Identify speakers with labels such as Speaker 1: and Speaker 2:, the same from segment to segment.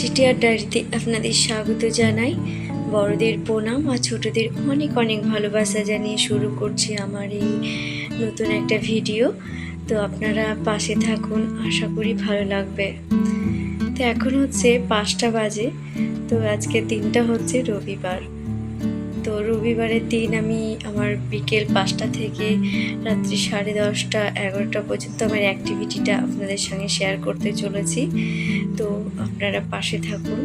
Speaker 1: GTR ডায়েরিতে আপনাদের স্বাগত জানাই। বড়দের প্রণাম আর ছোটদের অনেক অনেক ভালোবাসা জানিয়ে শুরু করছি আমার এই নতুন একটা ভিডিও। তো আপনারা পাশে থাকুন, আশা করি ভালো লাগবে। তো এখন হচ্ছে পাঁচটা বাজে। তো আজকে দিনটা হচ্ছে রবিবার। তো রবিবারের দিন আমি আমার বিকেল পাঁচটা থেকে রাত্রি সাড়ে দশটা, এগারোটা পর্যন্ত আমার অ্যাক্টিভিটিটা আপনাদের সঙ্গে শেয়ার করতে চলেছি। তো আপনারা পাশে থাকুন।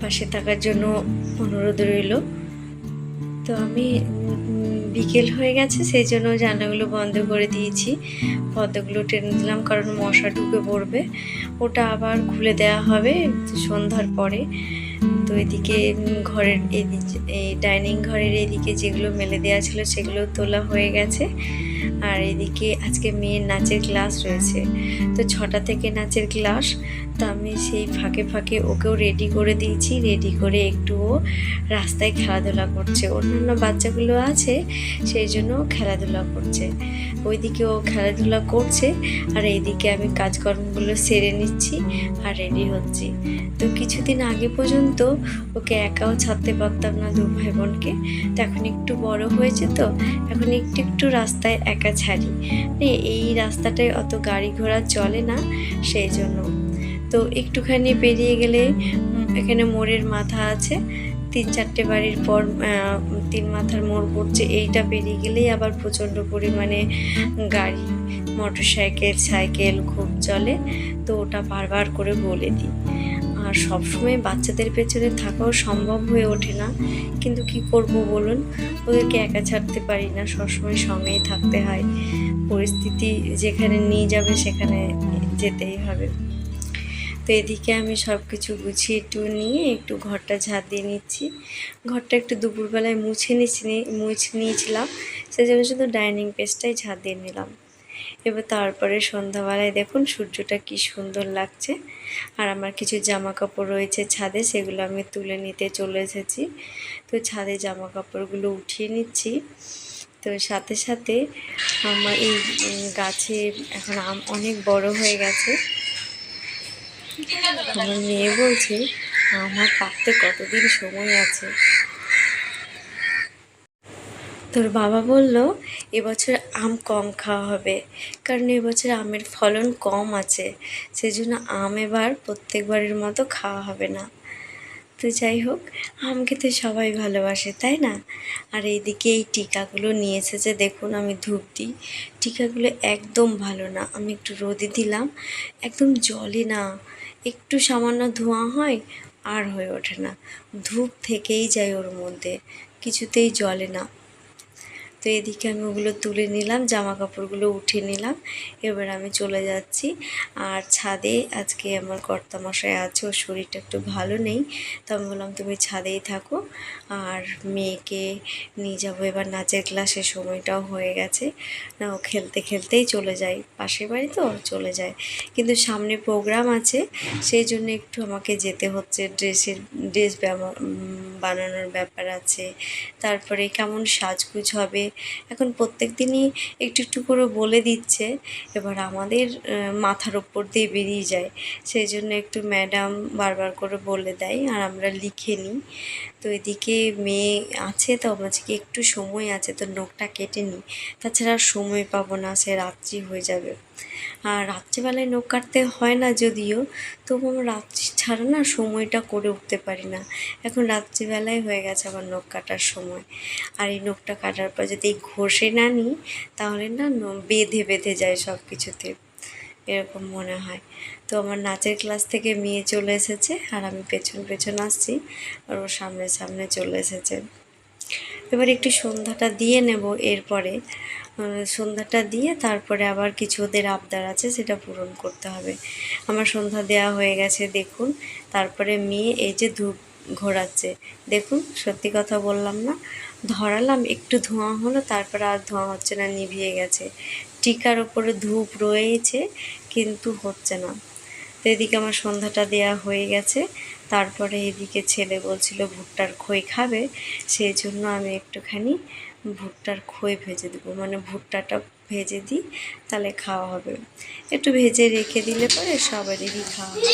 Speaker 1: পাশে থাকার জন্য অনুরোধ রইল। তো আমি বিকেল হয়ে গেছে, সেই জন্য জানলাগুলো বন্ধ করে দিয়েছি। পদ্মগুলো টেনে দিলাম কারণ মশা ঢুকে পড়বে। ওটা আবার খুলে দেওয়া হবে সন্ধ্যার পরে। তো এদিকে ঘরের এই ডাইনিং ঘরের এদিকে যেগুলো মেলে দেওয়া ছিল সেগুলো তোলা হয়ে গেছে। আর এদিকে আজকে মেয়ের নাচের ক্লাস রয়েছে। তো ছটা থেকে নাচের ক্লাস, তো আমি সেই ফাঁকে ফাঁকে ওকেও রেডি করে দিয়েছি রেডি করে একটু ও রাস্তায় খেলাধুলা করছে। অন্যান্য বাচ্চাগুলো আছে, সেই জন্য খেলাধুলা করছে। ওইদিকে ও খেলাধুলা করছে, আর এইদিকে আমি কাজকর্মগুলো সেরে নিচ্ছি আর রেডি হচ্ছি। তো কিছুদিন আগে পর্যন্ত ওকে একাও ছাড়তে পারতাম না দু ভাই বোনকে। তো এখন একটু বড় হয়েছে তো, এখন একটু একটু রাস্তায় একা ছাড়ি। এই রাস্তাটায় অত গাড়ি ঘোড়া চলে না, সেই জন্য। তো একটুখানি পেরিয়ে গেলে এখানে মোড়ের মাথা আছে, তিন চারটে বাড়ির পর তিন মাথার মোড় পড়ছে, এইটা পেরিয়ে গেলেই আবার প্রচণ্ড পরিমাণে গাড়ি মোটর সাইকেল সাইকেল খুব চলে। তো ওটা বারবার করে বলে দিই। আর সবসময় বাচ্চাদের পেছনে থাকাও সম্ভব হয়ে ওঠে না। কিন্তু কি করব বলুন? ওদেরকে একা ছাড়তে পারি না, সবসময় সঙ্গেই থাকতে হয়। পরিস্থিতি যেখানে নিয়ে যাবে সেখানে যেতেই হবে। তো এদিকে আমি সব কিছু গুছিয়ে একটু নিয়ে একটু ঘরটা ঝাঁট দিয়ে নিচ্ছি। ঘরটা একটু দুপুরবেলায় মুছে নিচ্ছি মুছে নিয়েছিলাম। সেই জন্য শুধু ডাইনিং পেজটাই ঝাঁট দিয়ে নিলাম। এবার তারপরে সন্ধ্যাবেলায় দেখুন সূর্যটা কি সুন্দর লাগছে। আর আমার কিছু জামা কাপড় রয়েছে ছাদে, সেগুলো আমি তুলে নিতে চলে এসেছি। তো ছাদে জামা কাপড়গুলো উঠিয়ে নিচ্ছি। তো সাথে সাথে আমার এই গাছে এখন আম অনেক বড় হয়ে গেছে। আমার মেয়ে বলছে, আমার পাকতে কতদিন সময় আছে? তোর বাবা বলল, এবছর আম কম খাওয়া হবে। কারণ এবছর আমের ফলন কম আছে। সেজন্য আম এবার প্রত্যেকবারের মতো খাওয়া হবে না। তো যাই হোক, আম খেতে সবাই ভালোবাসে, তাই না? আর এইদিকে এই টিকাগুলো নিয়ে এসেছে, দেখুন আমি ধূপ দিই। টিকাগুলো একদম ভালো না, আমি একটু রোদে দিলাম, একদম জলে না, একটু সামান্য ধোঁয়া হয়, আর হয়ে ওঠে না। ধূপ থেকেই যায় ওর মধ্যে, কিছুতেই জলে না। তো এদিকে আমি ওগুলো তুলে নিলাম জামা কাপড়গুলো উঠিয়ে নিলাম। এবার আমি চলে যাচ্ছি। আর ছাদে আজকে আমার কর্তামশাই আছে, ওর শরীরটা একটু ভালো নেই, তো আমি বললাম, তুমি ছাদেই থাকো। আর মেয়েকে নিয়ে যাব। এবার নাচের ক্লাসের সময়টাও হয়ে গেছে। না, ও খেলতে খেলতেই চলে যায়। পাশের বাড়ি তো চলে যায়। কিন্তু সামনে প্রোগ্রাম আছে, সেই জন্য একটু আমাকে যেতে হচ্ছে। ড্রেসের, ড্রেস ব্যবহার বানানোর ব্যাপার আছে। তারপরে কেমন সাজগুজ হবে এখন প্রত্যেক দিনই একটু একটু করে বলে দিচ্ছে, এবার আমাদের মাথার ওপর দিয়ে বেরিয়ে যায়। সেই জন্য একটু ম্যাডাম বারবার করে বলে দেয়, আর আমরা লিখে নিই। তো এদিকে মেয়ে আছে তো আজকে একটু সময় আছে, তো নখটা কেটে নিই। তাছাড়া সময় পাবো না, সে রাত্রি হয়ে যাবে। আর রাত্রিবেলায় নখ কাটতে হয় না যদিও, তবু আমার রাত্রি ছাড়া না সময়টা করে উঠতে পারি না। এখন রাত্রিবেলায় হয়ে গেছে আমার নখ কাটার সময়। আর এই নখটা কাটার পর যদি এই ঘষে না নিই, তাহলে না বেঁধে বেঁধে যায় সব কিছুতে এরকম মনে হয়। তো আমার নাচের ক্লাস থেকে মেয়ে চলে এসেছে আর আমি পেছন পেছন আসছি আর ও সামনে সামনে চলে এসেছে। এবার একটু সন্ধ্যাটা দিয়ে নেব এরপরে। সন্ধ্যাটা দিয়ে তারপরে আবার কিছু ওদের আবদার আছে, সেটা পূরণ করতে হবে। আমার সন্ধ্যা দেওয়া হয়ে গেছে, দেখুন। তারপরে মেয়ে এই যে ধূপ ঘোরাচ্ছে, দেখুন, সত্যি কথা বললাম না। ধরালাম, একটু ধোঁয়া হলো, তারপরে আর ধোঁয়া হচ্ছে না, নিভিয়ে গেছে। টিকার ওপরে ধূপ রয়েছে, কিন্তু হচ্ছে না। তো এদিকে আমার সন্ধ্যাটা দেয়া হয়ে গেছে। তারপরে এদিকে ছেলে বলছিল ভুট্টার খই খাবে সেই জন্য আমি একটুখানি ভুট্টার খই ভেজে দেবো। মানে ভুট্টাটা ভেজে দিই তাহলে খাওয়া হবে। একটু ভেজে রেখে দিলে পরে সবারই খাওয়া হবে।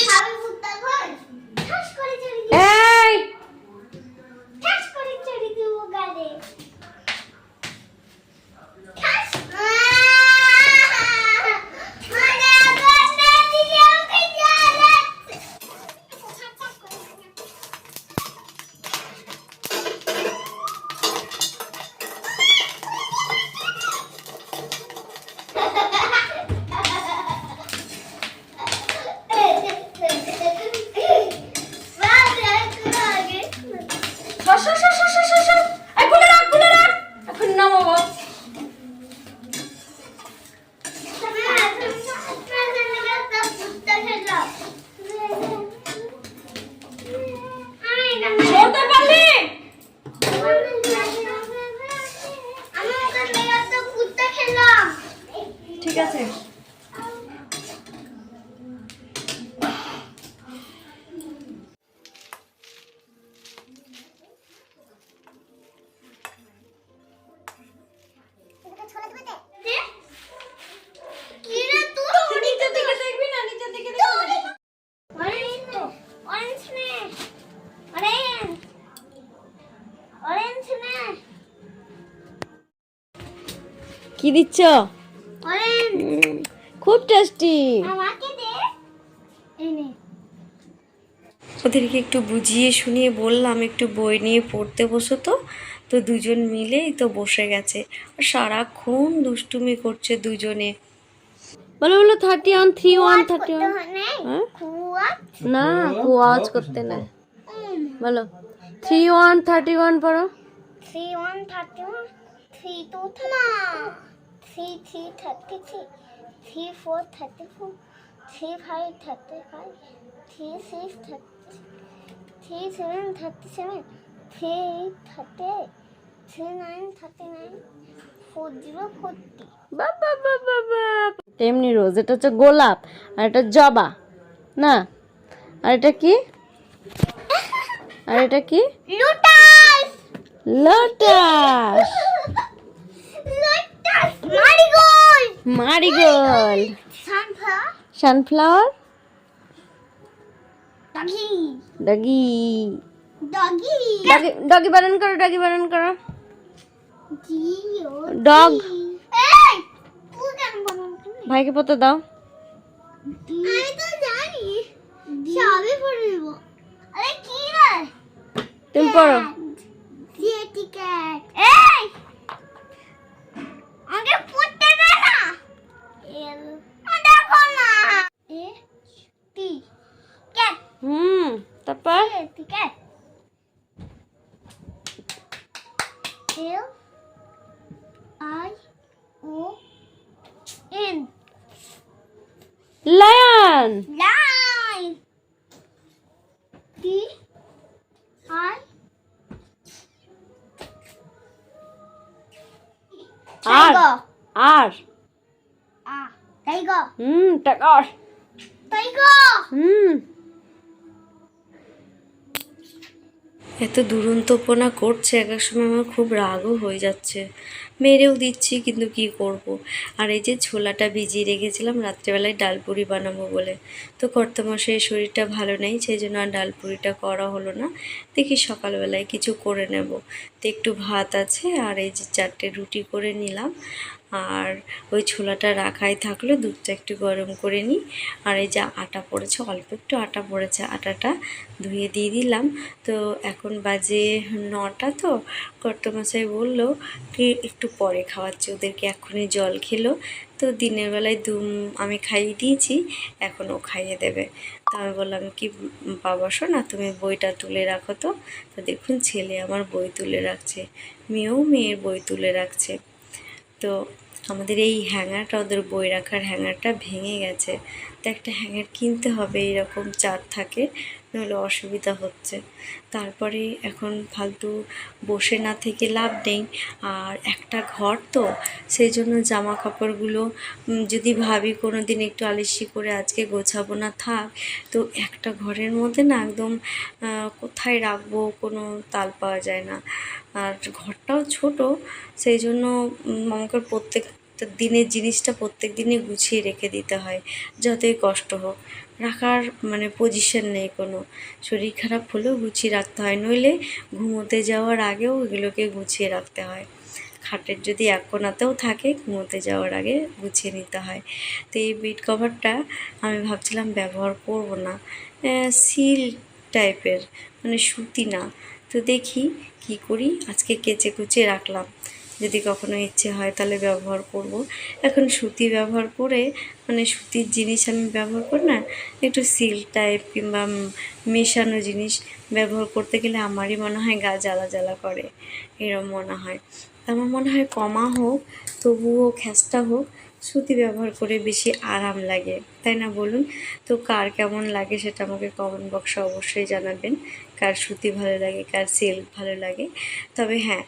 Speaker 1: ঠিক আছে।
Speaker 2: কি
Speaker 1: দিচ্ছ? খুব টেস্টি ওদেরকে একটু বুঝিয়ে শুনিয়ে বললাম একটু বই নিয়ে পড়তে বসো তো। তো দুজন মিলেই তো বসে গেছে। আর সারাক্ষণ দুষ্টুমি করছে দুজনে। বলো বলো thirty one three one thirty one হ্যাঁ? না ওয়াজ করতে না। বলো থ্রি ওয়ান থার্টি ওয়ান পড়ো।
Speaker 2: Three one thirty one three two three three thirty three three four thirty four three five thirty five three six thirty three seven thirty seven three eight thirty eight three nine thirty nine four zero forty
Speaker 1: বাবা বাবা বাবা এমনি রোজ এটা হচ্ছে গোলাপ আর এটা জবা না? আর এটা কি? আর এটা কি?
Speaker 2: Lotus!
Speaker 1: Lotus!
Speaker 2: Marigold. Sunflower
Speaker 1: sunflower
Speaker 2: doggy
Speaker 1: doggy
Speaker 2: doggy
Speaker 1: doggy doggy বানান করো ডগি বানান করো।
Speaker 2: বানান
Speaker 1: ভাইকে পতো দাও।
Speaker 2: আমি তো জানি। সবই পড়ে দেব আরে কি রে?
Speaker 1: তুমি পড়ো।
Speaker 2: জেটি ক্যাট এই আমাকে পড়তে দে না এল দেখো না A T cat
Speaker 1: hmm
Speaker 2: A T cat L I O N
Speaker 1: lion
Speaker 2: Lion. D I Tiger.
Speaker 1: আর
Speaker 2: Ah, tiger.
Speaker 1: হুম টাকার
Speaker 2: Tiger.
Speaker 1: হুম এত দুরন্তপনা করছে, এক এক সময় আমার খুব রাগও হয়ে যাচ্ছে। মেরেও দিচ্ছি, কিন্তু কি করব। আর এই যে ছোলাটা ভিজিয়ে রেখেছিলাম, রাত্রেবেলায় ডালপুরি বানাবো বলে। তো কর্তমাসের শরীরটা ভালো নেই, সেই জন্য আর ডালপুরিটা করা হলো না। দেখি সকালবেলায় কিছু করে নেব। তো একটু ভাত আছে, আর এই যে চারটে রুটি করে নিলাম। আর ওই ছোলাটা রাখাই থাকল দুধটা একটু গরম করে নিই। আর এই যে আটা পড়েছে, অল্প একটু আটা পড়েছে, আটাটা ধুয়ে দিয়ে দিলাম। তো এখন বাজে নটা তো, কর্তমশাই বলল কি একটু পরে খাওয়াচ্ছি, ওদেরকে এক্ষুনি জল খেলো। তো দিনের বেলায় দুম আমি খাইয়ে দিয়েছি, এখন ও খাইয়ে দেবে। তো আমি বললাম, কি বাবা শোনা তুমি বইটা তুলে রাখো তো। তো দেখুন ছেলে আমার বই তুলে রাখছে, মেয়েও মেয়ের বই তুলে রাখছে। তো আমাদের এই হ্যাঙ্গারটা, ওদের বই রাখার হ্যাঙ্গারটা ভেঙে গেছে। তো একটা হ্যাঙ্গার কিনতে হবে, এরকম চার থাকে নইলে অসুবিধা হচ্ছে। তারপরে এখন ফালতু বসে না থেকে লাভ নেই। আর একটা ঘর তো, সেই জন্য জামা কাপড়গুলো যদি ভাবি কোনো দিন একটু আলিসি করে আজকে গোছাবো না, থাক। তো একটা ঘরের মধ্যে না একদম কোথায় রাখব, কোনো তাল পাওয়া যায় না। আর ঘরটাও ছোট, সেই জন্য আমাকে প্রত্যেক তো দিনের জিনিসটা প্রত্যেক দিনই গুছিয়ে রেখে দিতে হয়, যতই কষ্ট হোক। রাখার মানে পজিশন নেই কোনো। শরীর খারাপ হলেও গুছিয়ে রাখতে হয়, নইলে ঘুমোতে যাওয়ার আগেও এগুলোকে গুছিয়ে রাখতে হয়। খাটের যদি এক কোণাতেও থাকে, ঘুমোতে যাওয়ার আগে গুছিয়ে নিতে হয়। তো এই বেড কভারটা আমি ভাবছিলাম ব্যবহার করব না। সিল টাইপের মানে সুতি না। তো দেখি কি করি, আজকে কেচে কুচে রাখলাম। যদি কখনো ইচ্ছে হয় তাহলে ব্যবহার করব। এখন সুতি ব্যবহার করে মানে সুতির জিনিস আমি ব্যবহার করি না, একটু সিল্ক টাইপ কিংবা মেশানো জিনিস ব্যবহার করতে গেলে আমারই মনে হয় গা জ্বালা জ্বালা করে, এরম মনে হয়। আমার মনে হয় কমা হোক, তবুও খ্যাসটা হোক সুতি ব্যবহার করে বেশি আরাম লাগে, তাই না বলুন? তো কার কেমন লাগে সেটা আমাকে কমেন্ট বক্সে অবশ্যই জানাবেন। কার সুতি ভালো লাগে, কার সিল্ক ভালো লাগে। তবে হ্যাঁ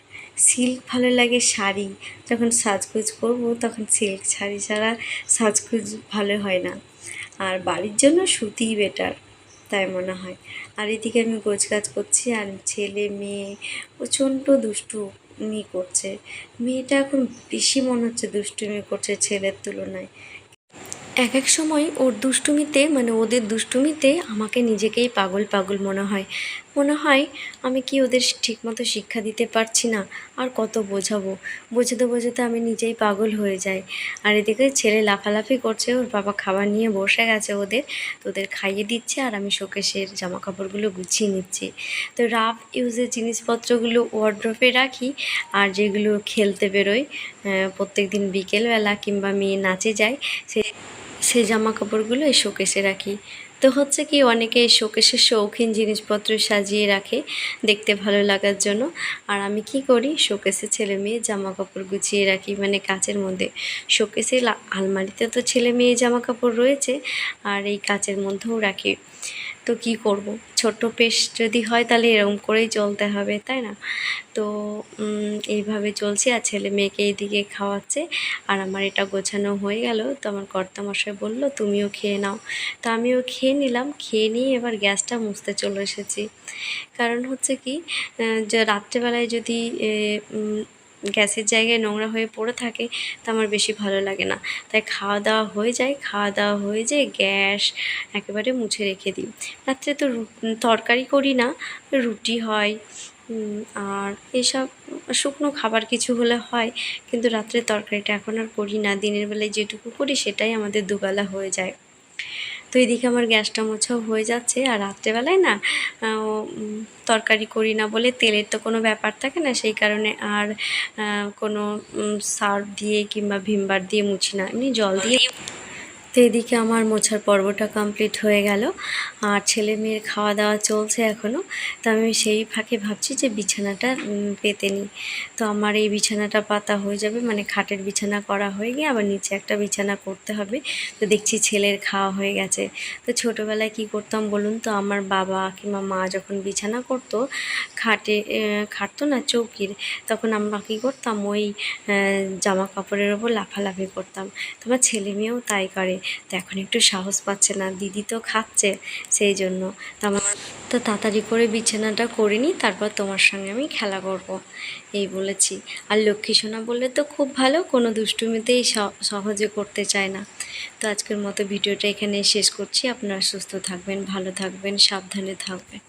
Speaker 1: সিল্ক ভালো লাগে শাড়ি। যখন সাজগোজ করব তখন সিল্ক শাড়ি ছাড়া সাজগোজ ভালো হয় না। আর বাড়ির জন্য সুতিই বেটার তাই মনে হয়। আর এদিকে আমি গোছ গাছ করছি আর ছেলে, মেয়ে প্রচণ্ড দুষ্টুমি করছে। মেয়েটা এখন বেশি মনে হচ্ছে দুষ্টুমি করছে ছেলের তুলনায়। এক এক সময় ওর দুষ্টুমিতে মানে ওদের দুষ্টুমিতে আমাকে নিজেকেই পাগল পাগল মনে হয়। মনে হয় আমি কি ওদের ঠিকমতো শিক্ষা দিতে পারছি না? আর কত বোঝাবো? বোঝাতে বোঝাতে আমি নিজেই পাগল হয়ে যাই। আর এদিকে ছেলে লাফালাফি করছে, ওর বাবা খাবার নিয়ে বসে গেছে ওদের। তো ওদের খাইয়ে দিচ্ছে আর আমি শোকেশের জামা কাপড়গুলো গুছিয়ে নিচ্ছি। তো রাফ ইউজের জিনিসপত্রগুলো ওয়ার্ড্রপে রাখি আর যেগুলো খেলতে বেরোয় প্রত্যেক দিন বিকেলবেলা কিংবা মেয়ে নাচে যায়, সে সেই জামা কাপড়গুলো এই শোকেসে রাখি। তো হচ্ছে কি অনেকে শোকেশে শৌখিন জিনিসপত্র সাজিয়ে রাখে দেখতে ভালো লাগার জন্য। আর আমি কি করি, শোকেসে ছেলে মেয়ে জামা কাপড় গুছিয়ে রাখি মানে কাচের মধ্যে। শোকেসে আলমারিতে তো ছেলে মেয়ে জামা কাপড় রয়েছে, আর এই কাচের মধ্যেও রাখি। তো কি করব? ছোট্ট পেশ যদি হয় তাহলে এরকম করেই চলতে হবে, তাই না? তো এইভাবে চলছে আর ছেলে মেয়েকে এইদিকে খাওয়াচ্ছে আর আমার এটা গোছানো হয়ে গেল। তো আমার কর্তামশাই বলল, তুমিও খেয়ে নাও। তো আমিও খেয়ে নিলাম, খেয়ে নিয়ে এবার গ্যাসটা মুছতে চলে এসেছি। কারণ হচ্ছে কি রাত্রেবেলায় যদি গ্যাসের জায়গায় নোংরা হয়ে পড়ে থাকে, তা আমার বেশি ভালো লাগে না। তাই খাওয়া দাওয়া হয়ে যায়, খাওয়া দাওয়া হয়ে যায় গ্যাস একেবারে মুছে রেখে দিই। রাত্রে তো তরকারি করি না, রুটি হয় আর এইসব শুকনো খাবার কিছু হলে হয়, কিন্তু রাত্রে তরকারিটা এখন আর করি না। দিনের বেলায় যেটুকু করি সেটাই আমাদের দুবেলা হয়ে যায়। তো এদিকে আমার গ্যাসটা মোছাও হয়ে যাচ্ছে আর রাত্রেবেলায় না তরকারি করি না বলে তেলের তো কোনো ব্যাপার থাকে না, সেই কারণে আর কোনো সার্ফ দিয়ে কিংবা ভিমবার দিয়ে মুছি না, এমনি জল দিয়ে তো এদিকে আমার মোছার পর্বটা কমপ্লিট হয়ে গেল। আর ছেলে মেয়ের খাওয়া দাওয়া চলছে এখনও তো আমি সেই ফাঁকে ভাবছি যে বিছানাটা পেতে নিই তো আমার এই বিছানাটা পাতা হয়ে যাবে মানে খাটের বিছানা করা হয়ে গিয়ে আবার নিচে একটা বিছানা করতে হবে। তো দেখছি ছেলের খাওয়া হয়ে গেছে। তো ছোটোবেলায় কি করতাম বলুন তো, আমার বাবা কিংবা মা যখন বিছানা করতো, খাটে খাটতো না, চৌকির, তখন আমরা কী করতাম, ওই জামা কাপড়ের ওপর লাফালাফি করতাম। তো আমার ছেলে মেয়েও তাই করে। তো এখন একটু সাহস পাচ্ছে না, দিদি তো খাচ্ছে সেই জন্য। তো আমার তো তাড়াতাড়ি করে বিছানাটা করে নিই, তারপর তোমার সঙ্গে আমি খেলা করব। এই বলেছি। আর লক্ষ্মী সোনা বললে তো খুব ভালো, কোনো দুষ্টুমিতেই সহজে করতে চায় না। তো আজকের মতো ভিডিওটা এখানে শেষ করছি। আপনারা সুস্থ থাকবেন, ভালো থাকবেন, সাবধানে থাকবেন।